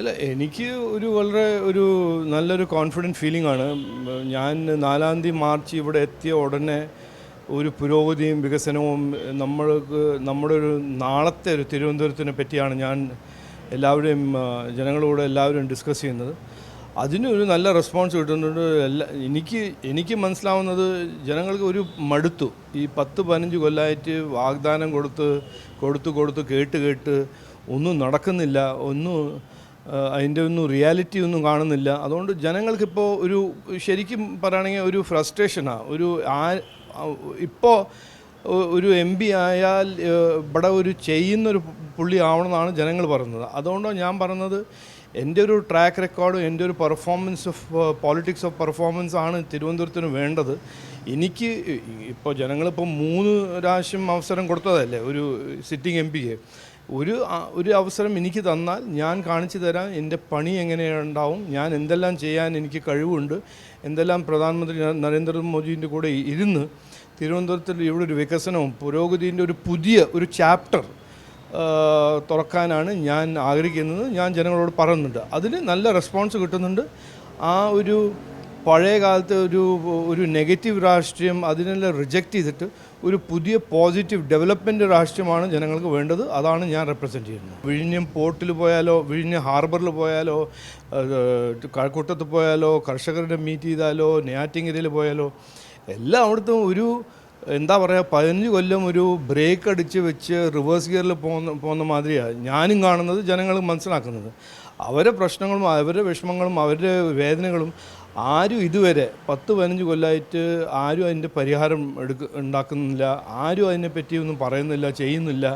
അല്ല എനിക്ക് ഒരു വളരെ ഒരു നല്ലൊരു കോൺഫിഡന്റ് ഫീലിംഗ് ആണ്. ഞാൻ നാലാം തീയതി മാർച്ച് ഇവിടെ എത്തിയ ഉടനെ ഒരു പുരോഗതിയും വികസനവും നമ്മൾക്ക് നമ്മുടെ ഒരു നാളത്തെ ഒരു തിരുവനന്തപുരത്തിനെ പറ്റിയാണ് ഞാൻ എല്ലാവരെയും ജനങ്ങളോട് എല്ലാവരും ഡിസ്കസ് ചെയ്യുന്നത്. അതിനൊരു നല്ല റെസ്പോൺസ് കിട്ടുന്നുണ്ട്. എല്ലാ എനിക്ക് എനിക്ക് മനസ്സിലാവുന്നത് ജനങ്ങൾക്ക് ഒരു മടുത്തു. ഈ പത്ത് പതിനഞ്ച് കൊല്ലമായിട്ട് വാഗ്ദാനം കൊടുത്ത് കൊടുത്ത് കൊടുത്ത് കേട്ട് കേട്ട് ഒന്നും നടക്കുന്നില്ല. ഒന്നും അതിന്റെ ഒന്നും റിയാലിറ്റി ഒന്നും കാണുന്നില്ല. അതുകൊണ്ട് ജനങ്ങൾക്കിപ്പോൾ ഒരു ശരിക്കും പറയുകയാണെങ്കിൽ ഒരു ഫ്രസ്ട്രേഷനാണ് ഒരു ആ ഇപ്പോൾ ഒരു എം പി ആയാൽ ഇവിടെ ഒരു ചെയ്യുന്നൊരു പുള്ളി ആവണമെന്നാണ് ജനങ്ങൾ പറയുന്നത്. അതുകൊണ്ടാണ് ഞാൻ പറയുന്നത് എന്റെ ഒരു ട്രാക്ക് റെക്കോർഡും എന്റെ ഒരു performance of politics of performance ആണ് തിരുവനന്തപുരത്തിന് വേണ്ടത്. എനിക്ക് ഇപ്പോൾ ജനങ്ങളിപ്പോൾ മൂന്ന് പ്രാവശ്യം അവസരം കൊടുത്തതല്ലേ? ഒരു സിറ്റിംഗ് എം പിക്ക് ഒരു ഒരു അവസരം എനിക്ക് തന്നാൽ ഞാൻ കാണിച്ചു തരാം എന്റെ പണി എങ്ങനെയുണ്ടാവും ഞാൻ എന്തെല്ലാം ചെയ്യാൻ എനിക്ക് കഴിവുണ്ട് എന്തെല്ലാം പ്രധാനമന്ത്രി നരേന്ദ്രമോദിന്റെ കൂടെ ഇരുന്ന് തിരുവനന്തപുരത്തിൽ ഇവിടെ ഒരു വികസനവും പുരോഗതിന്റെ ഒരു പുതിയ ഒരു ചാപ്റ്റർ തുറക്കാനാണ് ഞാൻ ആഗ്രഹിക്കുന്നത്. ഞാൻ ജനങ്ങളോട് പറയുന്നുണ്ട്. അതിന് നല്ല റെസ്പോൺസ് കിട്ടുന്നുണ്ട്. ആ ഒരു പഴയ കാലത്തെ ഒരു ഒരു നെഗറ്റീവ് രാഷ്ട്രീയം അതിനെല്ലാം റിജക്റ്റ് ചെയ്തിട്ട് ഒരു പുതിയ പോസിറ്റീവ് ഡെവലപ്മെന്റ് രാഷ്ട്രീയമാണ് ജനങ്ങൾക്ക് വേണ്ടത്. അതാണ് ഞാൻ റെപ്രസെന്റ് ചെയ്യുന്നത്. വിഴിഞ്ഞം പോർട്ടിൽ പോയാലോ വിഴിഞ്ഞം ഹാർബറിൽ പോയാലോ കഴക്കൂട്ടത്ത് പോയാലോ കർഷകരുടെ മീറ്റ് ചെയ്താലോ നെയ്യാറ്റിങ്കരയിൽ പോയാലോ എല്ലാം അവിടുത്തെ ഒരു എന്താ പറയുക പതിനഞ്ച് കൊല്ലം ഒരു ബ്രേക്ക് അടിച്ച് വെച്ച് റിവേഴ്സ് ഗിയറിൽ പോകുന്ന പോകുന്ന മാതിരിയാണ് ഞാനും കാണുന്നത് ജനങ്ങൾ മനസ്സിലാക്കുന്നത്. അവരെ പ്രശ്നങ്ങളും അവരുടെ വിഷമങ്ങളും അവരുടെ വേദനകളും ആരും ഇതുവരെ പത്ത് പതിനഞ്ച് കൊല്ലമായിട്ട് ആരും അതിന്റെ പരിഹാരം എടുക്ക ഉണ്ടാക്കുന്നില്ല. ആരും അതിനെപ്പറ്റി ഒന്നും പറയുന്നില്ല ചെയ്യുന്നില്ല.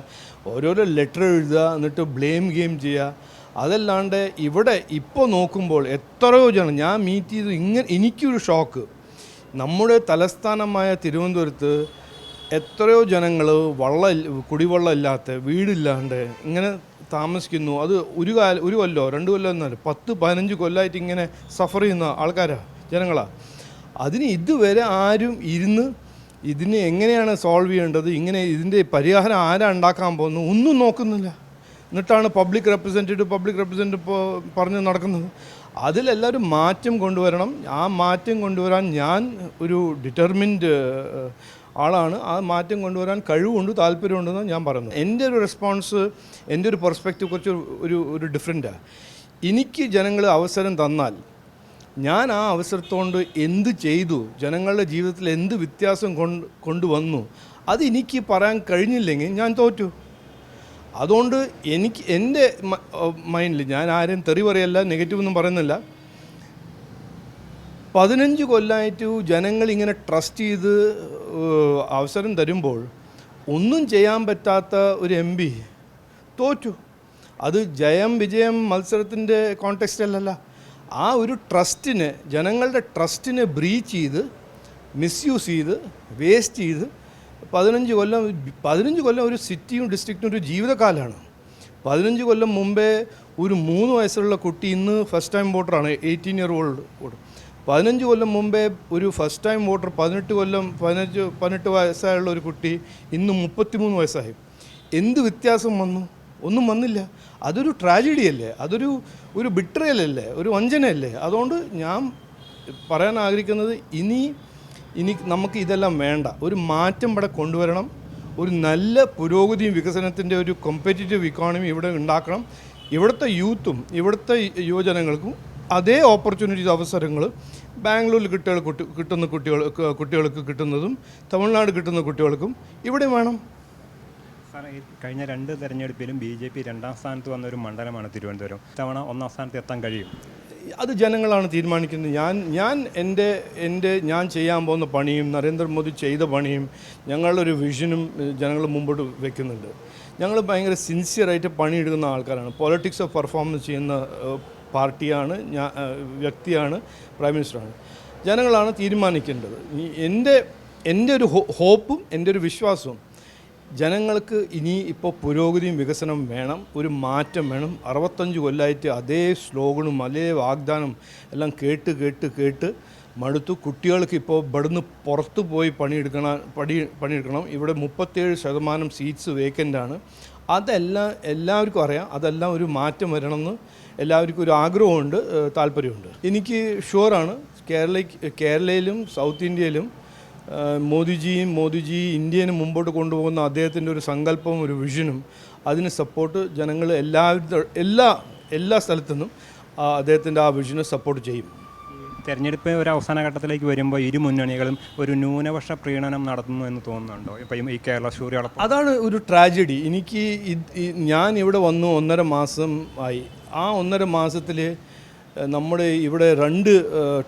ഓരോരോ ലെറ്റർ എഴുതുക എന്നിട്ട് ബ്ലെയിം ഗെയിം ചെയ്യുക. അതല്ലാണ്ട് ഇവിടെ ഇപ്പോൾ നോക്കുമ്പോൾ എത്രയോ ജനം ഞാൻ മീറ്റ് ചെയ്ത് ഇങ്ങനെ എനിക്കൊരു ഷോക്ക് നമ്മുടെ തലസ്ഥാനമായ തിരുവനന്തപുരത്ത് എത്രയോ ജനങ്ങൾ വള്ളം കുടിവെള്ളം ഇല്ലാത്ത വീടില്ലാണ്ട് ഇങ്ങനെ താമസിക്കുന്നു. അത് ഒരു കാല ഒരു കൊല്ലോ രണ്ട് കൊല്ലോ എന്നാൽ പത്ത് പതിനഞ്ച് കൊല്ലമായിട്ട് ഇങ്ങനെ സഫർ ചെയ്യുന്ന ആൾക്കാരാണ് ജനങ്ങളാണ് അതിന് ഇതുവരെ ആരും ഇരുന്ന് ഇതിനെ എങ്ങനെയാണ് സോൾവ് ചെയ്യേണ്ടത് ഇങ്ങനെ ഇതിന്റെ പരിഹാരം ആരാ ഉണ്ടാക്കാൻ പോകുന്നു ഒന്നും നോക്കുന്നില്ല. എന്നിട്ടാണ് പബ്ലിക് റെപ്രസെന്റേറ്റീവ് പബ്ലിക് റെപ്രസെന്റേറ്റീവ് പറഞ്ഞ് നടക്കുന്നത്. അതിലെല്ലാവരും മാറ്റം കൊണ്ടുവരണം. ആ മാറ്റം കൊണ്ടുവരാൻ ഞാൻ ഒരു ഡിറ്റർമിൻഡ് ആളാണ്. ആ മാറ്റം കൊണ്ടുവരാൻ കഴിവുണ്ട് താല്പര്യമുണ്ടെന്ന് ഞാൻ പറയുന്നു എന്റെ ഒരു റെസ്പോൺസ് എന്റെ ഒരു പെർസ്പെക്റ്റീവ് കുറച്ച് ഒരു ഒരു ഡിഫറെന്റാണ് എനിക്ക് ജനങ്ങൾ അവസരം തന്നാൽ ഞാൻ ആ അവസരത്തോണ്ട് എന്ത് ചെയ്തു ജനങ്ങളുടെ ജീവിതത്തിൽ എന്ത് വ്യത്യാസം കൊണ്ട് കൊണ്ടുവന്നു അത് എനിക്ക് പറയാൻ കഴിഞ്ഞില്ലെങ്കിൽ ഞാൻ തോറ്റു. അതുകൊണ്ട് എനിക്ക് എന്റെ മൈൻഡിൽ ഞാൻ ആരെയും തെറി പറയല്ല നെഗറ്റീവ് ഒന്നും പറയുന്നില്ല. പതിനഞ്ച് കൊല്ലമായിട്ട് ജനങ്ങൾ ഇങ്ങനെ ട്രസ്റ്റ് ചെയ്ത് അവസരം തരുമ്പോൾ ഒന്നും ചെയ്യാൻ പറ്റാത്ത ഒരു എം പി തോറ്റു. അത് ജയം വിജയം മത്സരത്തിന്റെ കോണ്ടെക്സ്റ്റല്ലല്ല ആ ഒരു ട്രസ്റ്റിനെ ജനങ്ങളുടെ ട്രസ്റ്റിനെ ബ്രീച്ച് ചെയ്ത് മിസ്യൂസ് ചെയ്ത് വേസ്റ്റ് ചെയ്ത് പതിനഞ്ച് കൊല്ലം പതിനഞ്ച് കൊല്ലം ഒരു സിറ്റിയും ഡിസ്ട്രിക്റ്റും ഒരു ജീവിതകാലമാണ് പതിനഞ്ച് കൊല്ലം മുമ്പേ ഒരു മൂന്ന് വയസ്സുള്ള കുട്ടി ഇന്ന് ഫസ്റ്റ് ടൈം വോട്ടറാണ് എയ്റ്റീൻ ഇയർ ഓൾഡ് വോട്ട് പതിനഞ്ച് കൊല്ലം മുമ്പേ ഒരു ഫസ്റ്റ് ടൈം വോട്ടർ പതിനെട്ട് കൊല്ലം പതിനഞ്ച് പതിനെട്ട് വയസ്സായുള്ള ഒരു കുട്ടി ഇന്ന് മുപ്പത്തിമൂന്ന് വയസ്സായി. എന്ത് വ്യത്യാസം വന്നു? ഒന്നും വന്നില്ല. അതൊരു ട്രാജഡി അല്ലേ? അതൊരു ഒരു ബിട്രയലല്ലേ ഒരു വഞ്ചനയല്ലേ അതുകൊണ്ട് ഞാൻ പറയാൻ ആഗ്രഹിക്കുന്നത് ഇനി ഇനി നമുക്ക് ഇതെല്ലാം വേണ്ട. ഒരു മാറ്റം ഇവിടെ കൊണ്ടുവരണം. ഒരു നല്ല പുരോഗതിയും വികസനത്തിന്റെ ഒരു കോമ്പറ്റേറ്റീവ് ഇക്കോണമി ഇവിടെ ഉണ്ടാക്കണം. ഇവിടുത്തെ യൂത്തും ഇവിടുത്തെ യുവജനങ്ങൾക്കും അതേ ഓപ്പർച്യൂണിറ്റീസ് അവസരങ്ങൾ ബാംഗ്ലൂരിൽ കിട്ടുക കുട്ടി കിട്ടുന്ന കുട്ടികൾ കുട്ടികൾക്ക് കിട്ടുന്നതും തമിഴ്നാട് കിട്ടുന്ന കുട്ടികൾക്കും ഇവിടെ വേണം. സാറേ കഴിഞ്ഞ രണ്ട് തെരഞ്ഞെടുപ്പിലും ബി ജെ പി രണ്ടാം സ്ഥാനത്ത് വന്ന ഒരു മണ്ഡലമാണ് തിരുവനന്തപുരം. തവണ ഒന്നാം സ്ഥാനത്ത് എത്താൻ കഴിയും? അത് ജനങ്ങളാണ് തീരുമാനിക്കുന്നത്. ഞാൻ ഞാൻ എന്റെ എന്റെ ഞാൻ ചെയ്യാൻ പോകുന്ന പണിയും നരേന്ദ്രമോദി ചെയ്ത പണിയും ഞങ്ങളുടെ ഒരു വിഷനും ജനങ്ങൾ മുമ്പോട്ട് വെക്കുന്നുണ്ട്. ഞങ്ങൾ ഭയങ്കര സിൻസിയറായിട്ട് പണിയെടുക്കുന്ന ആൾക്കാരാണ്. പൊളിറ്റിക്സ് ഓഫ് പെർഫോമൻസ് ചെയ്യുന്ന പാർട്ടിയാണ് വ്യക്തിയാണ് പ്രൈം മിനിസ്റ്ററാണ്. ജനങ്ങളാണ് തീരുമാനിക്കേണ്ടത്. എന്റെ എന്റെ ഒരു ഹോപ്പും എന്റെ ഒരു വിശ്വാസവും ജനങ്ങൾക്ക് ഇനി ഇപ്പോൾ പുരോഗതിയും വികസനം വേണം ഒരു മാറ്റം വേണം. അറുപത്തഞ്ച് കൊല്ലമായിട്ട് അതേ സ്ലോഗനും അതേ വാഗ്ദാനം എല്ലാം കേട്ട് കേട്ട് കേട്ട് മടുത്തു. കുട്ടികൾക്ക് ഇപ്പോൾ ഇവിടുന്ന് പുറത്ത് പോയി പണിയെടുക്കണം പണി പണിയെടുക്കണം. ഇവിടെ മുപ്പത്തേഴ് ശതമാനം സീറ്റ്സ് വേക്കന്റാണ് അതെല്ലാം എല്ലാവർക്കും അറിയാം. അതെല്ലാം ഒരു മാറ്റം വരണമെന്ന് എല്ലാവർക്കും ഒരു ആഗ്രഹമുണ്ട് താല്പര്യമുണ്ട്. എനിക്ക് ഷുവറാണ്. കേരള കേരളയിലും സൗത്ത് ഇന്ത്യയിലും മോദിജിയും മോദിജി ഇന്ത്യനെ മുമ്പോട്ട് കൊണ്ടുപോകുന്ന അദ്ദേഹത്തിന്റെ ഒരു സങ്കല്പവും ഒരു വിഷനും അതിന് സപ്പോർട്ട് ജനങ്ങൾ എല്ലാവരുടെ എല്ലാ എല്ലാ സ്ഥലത്തു നിന്നും അദ്ദേഹത്തിന്റെ ആ വിഷനെ സപ്പോർട്ട് ചെയ്യും. തെരഞ്ഞെടുപ്പ് ഒരു അവസാന ഘട്ടത്തിലേക്ക് വരുമ്പോൾ ഇരു മുന്നണികളും ഒരു ന്യൂനപക്ഷ പ്രീണനം നടത്തുന്നു എന്ന് തോന്നുന്നുണ്ടോ? ഇപ്പം ഈ കേരള സൂര്യ അതാണ് ഒരു ട്രാജഡി. എനിക്ക് ഞാൻ ഇവിടെ വന്നു ഒന്നര മാസം ആയി. ആ ഒന്നര മാസത്തിൽ നമ്മുടെ ഇവിടെ രണ്ട്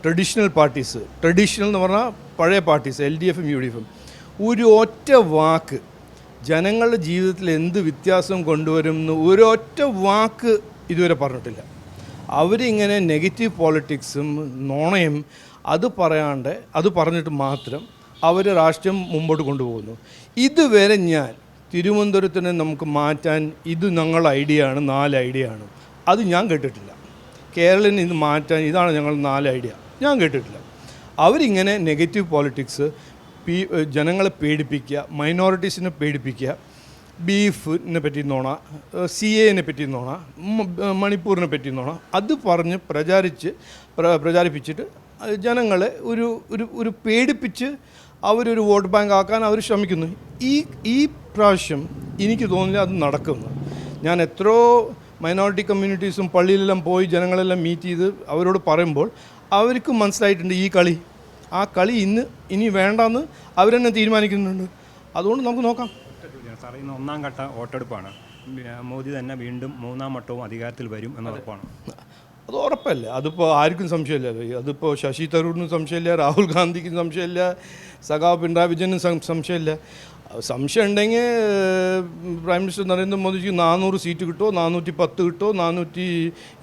ട്രഡീഷണൽ പാർട്ടീസ് ട്രഡീഷണൽ എന്ന് പറഞ്ഞാൽ പഴയ പാർട്ടീസ് എൽ ഡി എഫും യു ഡി എഫും. ഒരു ഒറ്റ വാക്ക് ജനങ്ങളുടെ ജീവിതത്തിൽ എന്ത് വ്യത്യാസം കൊണ്ടുവരും എന്ന് ഒരൊറ്റ വാക്ക് ഇതുവരെ പറഞ്ഞിട്ടില്ല. അവരിങ്ങനെ നെഗറ്റീവ് പോളിറ്റിക്സും നോണയും അത് പറയാണ്ട് അത് പറഞ്ഞിട്ട് മാത്രം അവർ രാഷ്ട്രീയം മുമ്പോട്ട് കൊണ്ടുപോകുന്നു. ഇതുവരെ ഞാൻ തിരുവനന്തപുരത്തിനെ നമുക്ക് മാറ്റാൻ ഇത് ഞങ്ങളുടെ ഐഡിയ ആണ് നാല് ഐഡിയ ആണ്. അത് ഞാൻ കേട്ടിട്ടില്ല. കേരളത്തിന് ഇത് മാറ്റാൻ ഇതാണ് ഞങ്ങൾ നാല് ഐഡിയ ഞാൻ കേട്ടിട്ടില്ല. അവരിങ്ങനെ നെഗറ്റീവ് പോളിറ്റിക്സ് പീ ജനങ്ങളെ പേടിപ്പിക്കുക മൈനോറിറ്റീസിനെ പേടിപ്പിക്കുക ബീഫിനെ പറ്റി നോണ സി എനെ പറ്റി നോണ മണിപ്പൂരിനെ പറ്റി നോണ. അത് പറഞ്ഞ് പ്രചാരിച്ച് പ്ര- പ്രചാരിപ്പിച്ചിട്ട് ജനങ്ങളെ ഒരു ഒരു ഒരു പേടിപ്പിച്ച് അവരൊരു വോട്ട് ബാങ്ക് ആക്കാൻ അവർ ശ്രമിക്കുന്നു. ഈ ഈ പ്രാവശ്യം എനിക്ക് തോന്നില്ല അത് നടക്കുന്നു. ഞാൻ എത്രയോ മൈനോറിറ്റി കമ്മ്യൂണിറ്റീസും പള്ളിയിലെല്ലാം പോയി ജനങ്ങളെല്ലാം മീറ്റ് ചെയ്ത് അവരോട് പറയുമ്പോൾ അവർക്ക് മനസ്സിലായിട്ടുണ്ട് ഈ കളി. ആ കളി ഇന്ന് ഇനി വേണ്ടെന്ന് അവരെന്നെ തീരുമാനിക്കുന്നുണ്ട്. അതുകൊണ്ട് നമുക്ക് നോക്കാം. ഇന്ന് ഒന്നാം ഘട്ട വോട്ടെടുപ്പാണ്. മോദി തന്നെ വീണ്ടും മൂന്നാം വട്ടവും അധികാരത്തിൽ വരും എന്ന് ഉറപ്പാണ്. അത് ഉറപ്പല്ല? അതിപ്പോൾ ആർക്കും സംശയമില്ല. അതിപ്പോൾ ശശി തരൂരിനും സംശയമില്ല രാഹുൽ ഗാന്ധിക്കും സംശയമില്ല സഖാവ് പിണറായി വിജയനും സംശയമില്ല. സംശയം ഉണ്ടെങ്കിൽ പ്രൈം മിനിസ്റ്റർ നരേന്ദ്രമോദിക്ക് നാനൂറ് സീറ്റ് കിട്ടുമോ നാനൂറ്റി പത്ത് കിട്ടുമോ നാനൂറ്റി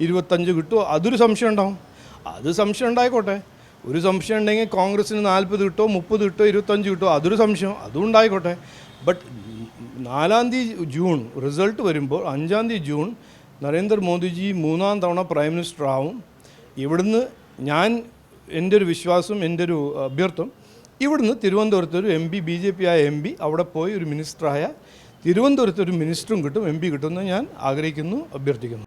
ഇരുപത്തഞ്ച് കിട്ടുമോ അതൊരു സംശയം ഉണ്ടാവും. അത് സംശയം ഉണ്ടായിക്കോട്ടെ. ഒരു സംശയം ഉണ്ടെങ്കിൽ കോൺഗ്രസ്സിന് നാൽപ്പത് കിട്ടുമോ മുപ്പത് കിട്ടുമോ ഇരുപത്തഞ്ച് കിട്ടുമോ അതൊരു സംശയം. അതും ഉണ്ടായിക്കോട്ടെ. ബട്ട് നാലാം തീയതി ജൂൺ റിസൾട്ട് വരുമ്പോൾ അഞ്ചാം തീയതി ജൂൺ നരേന്ദ്രമോദിജി മൂന്നാം തവണ പ്രൈം മിനിസ്റ്റർ ആവും. ഇവിടുന്ന് ഞാൻ എന്റെ ഒരു വിശ്വാസം എന്റെ ഒരു അഭ്യർത്ഥം ഇവിടുന്ന് തിരുവനന്തപുരത്ത് ഒരു M P B J P ആയ എം പി അവിടെ പോയി ഒരു മിനിസ്റ്ററായ തിരുവനന്തപുരത്ത് ഒരു മിനിസ്റ്ററും കിട്ടും എം പി കിട്ടുമെന്ന് ഞാൻ ആഗ്രഹിക്കുന്നു അഭ്യർത്ഥിക്കുന്നു.